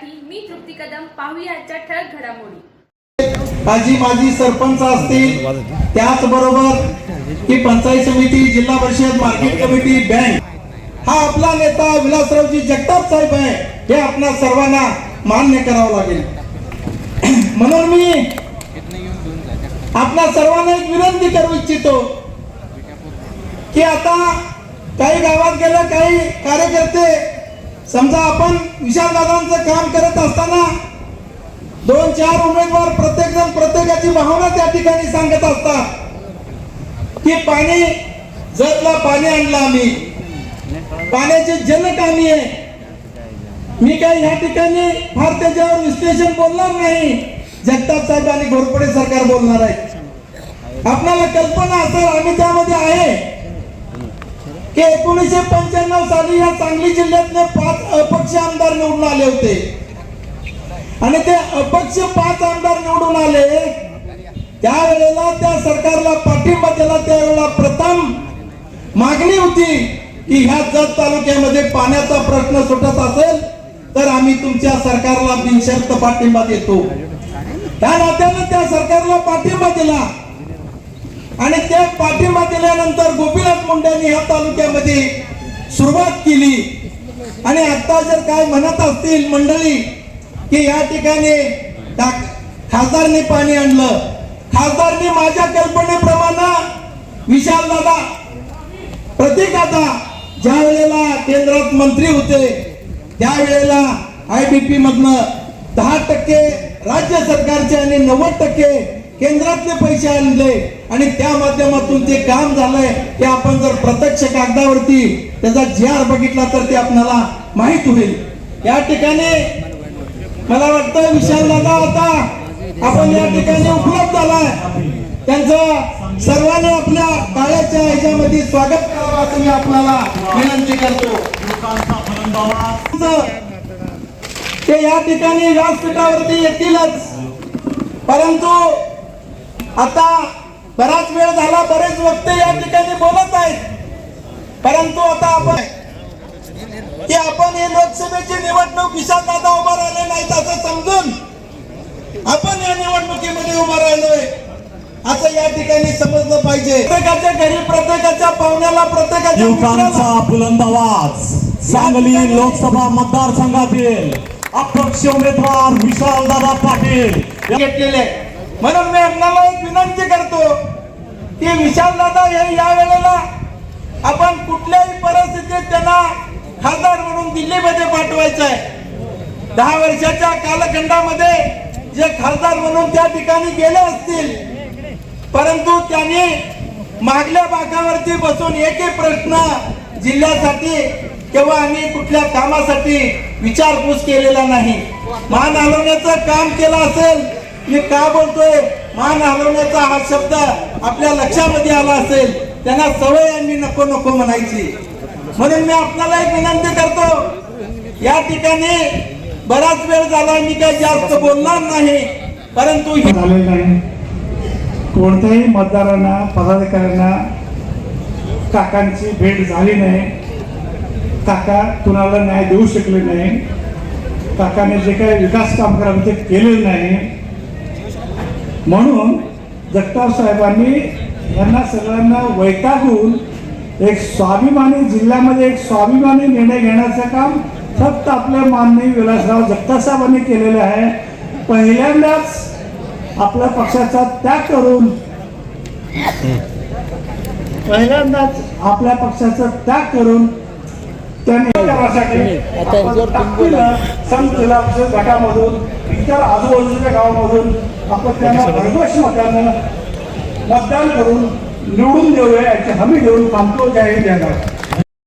TV मी तृप्ती कदम पाहूया आजच्या ठळक घडामोडी. माझी माजी सरपंच असतील त्याचबरोबर ही पंचायत समिती जिल्हा परिषद मार्केट कमिटी बँक. हा आपला नेता विलासरावजी जगताप साहेब आहे. हे आपणा सर्वांना मान्य करावं लागेल. म्हणून मी आपल्या सर्वांना एक विनंती करू इच्छितो की आता काही गावात गेलं काही कार्यकर्ते समजा आपण विशाल दादांचं काम करत असताना दोन चार उमेदवार प्रत्येक जण प्रत्येकाची भावना त्या ठिकाणी सांगत असतात की पाणी जतला पाणी आणलं आम्ही. पाण्याचे जनक आम्ही आहे. मी काही ह्या ठिकाणी फार त्याच्यावर विश्लेषण बोलणार नाही. जगताप साहेब आणि घोरपडे सरकार बोलणार आहे आपल्याला कल्पना असेल आम्ही त्या की एकोणीसशे पंच्याण्णव साली या सांगली जिल्ह्यातले पाच अपक्ष आमदार निवडून आले होते. आणि ते अपक्ष पाच आमदार निवडून आले त्यावेळेला त्या सरकारला पाठिंबा दिला. त्यावेळेला प्रथम मागणी होती की ह्या जत तालुक्यामध्ये पाण्याचा प्रश्न सुटत असेल तर आम्ही तुमच्या सरकारला बिनशर्त पाठिंबा देतो. त्या नात्यानं त्या सरकारला पाठिंबा दिला. आणि त्या पाठिंबा दिल्यानंतर गोपीनाथ मुंडेंनी ह्या तालुक्यामध्ये सुरुवात केली. आणि आता जर काय म्हणत असतील मंडळी की या ठिकाणी खासदारने पाणी आणलं. खासदारने माझ्या कल्पनेप्रमाणे विशाल दादा प्रतीक आता ज्या वेळेला केंद्रात मंत्री होते त्यावेळेला आयबीपी मधनं दहा टक्के राज्य सरकारचे आणि नव्वद टक्के केंद्रातले पैसे आणले आणि त्या माध्यमातून जे काम झालंय ते आपण जर प्रत्यक्ष कागदावरती त्याचा जी आर बघितला तर ते आपल्याला माहीत होईल. या ठिकाणी मला वाटतं विशाल दादा होता. आपण या ठिकाणी उपलब्ध झालाय. त्यांचं सर्वांनी आपल्या काळाच्या ह्याच्यामध्ये स्वागत करावं असं मी आपल्याला विनंती करतो. ते या ठिकाणी व्यासपीठावरती येतीलच. परंतु आता बराच वेळ झाला बरेच वक्ते या ठिकाणी बोलत आहेत. परंतु आता आपण की आपण हे लोकसभेची निवडणूक विशाल दादा उभा राहिले नाहीत असं समजून आपण या निवडणुकीमध्ये उभा राहिलोय. असं या ठिकाणी समजलं पाहिजे. प्रत्येकाच्या घरी प्रत्येकाच्या पाहुण्याला प्रत्येकाच्या युवकांचा बुलंद आवाज. सांगली लोकसभा मतदारसंघातील अपक्ष उमेदवार विशाल दादा पाटील. घेतलेले. म्हणून मी आपल्याला एक विनंती करतो की विशाल दादा हे या वेळेला आपण कुठल्याही परिस्थितीत त्यांना खासदार म्हणून दिल्लीमध्ये पाठवायचं आहे दहा वर्षाच्या कालखंडामध्ये जे खासदार म्हणून त्या ठिकाणी गेले असतील परंतु त्यांनी मागल्या बाकावरती बसून एकही प्रश्न जिल्ह्यासाठी किंवा आम्ही कुठल्या कामासाठी विचारपूस केलेला नाही. मान हलवण्याचं काम केलं असेल मी का बोलतोय? मान हलवण्याचा हा शब्द आपल्या लक्षामध्ये आला असेल. त्यांना सवय आहे मी नको नको म्हणायची. म्हणून मी आपल्याला एक विनंती करतो. या ठिकाणी बराच वेळ झाला मी काही जास्त बोलणार नाही. परंतु हे नाही. कोणत्याही मतदारांना पदाधिकाऱ्यांना काकांची भेट झाली नाही. काका कुणाला न्याय देऊ शकले नाही. काकाने जे काही विकास काम करावं ते केलेलं नाही. म्हणून जगताप साहेबांनी यांना सगळ्यांना वैतागून एक स्वाभिमानी जिल्ह्यामध्ये एक स्वाभिमानी निर्णय घेण्याचं काम फक्त आपले माननीय विलासराव जगताप साहेबांनी केलेलं आहे. पहिल्यांदाच आपल्या पक्षाचा त्याग करून पहिल्यांदाच आपल्या पक्षाचा त्याग करून त्यांनी गटामधून इतर आजूबाजूच्या गावामधून आपण त्यांना भरघोष मतानं मतदान करून निवडून देऊया याची हमी देऊन थांबतो जय भारत